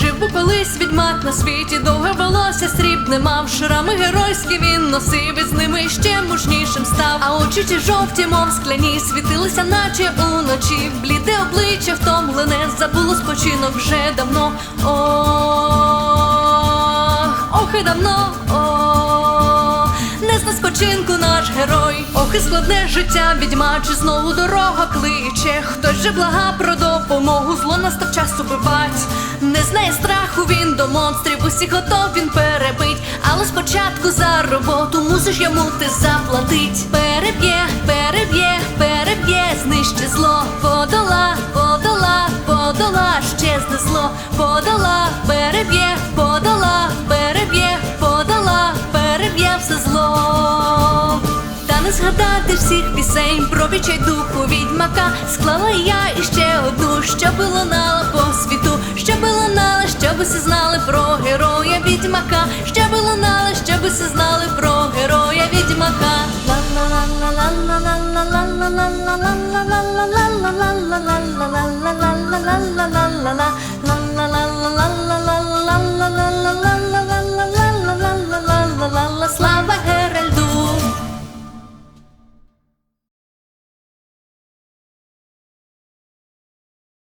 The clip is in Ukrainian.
Жив би колись відьмак на світі, довге волосся срібне мав шрами геройські він носив і з ними ще мужнішим став. А очі ті жовті, мов скляні, світилися, наче уночі. Бліде обличчя втомлене, забуло спочинок вже давно. Ох, ох і давно. Не зна спочинку наш герой, ох і складне життя відьма, чи знову дорога кличе. Хтось же блага про допомогу, зло настав час убивать. Не він до монстрів, усіх готов він перебить. Але спочатку за роботу мусиш йому ти заплатить. Переб'є, переб'є, переб'є, знищи зло, подола, подола, подола, щезне зло, подола, переб'є, подола, переб'є, подола, переб'є все зло. Та не згадати всіх пісень, про відчай духу відьмака. Склала я іще одну, що було на лапос всі знали про героя відьмака, ще би лунали, щоби всі знали про героя відьмака.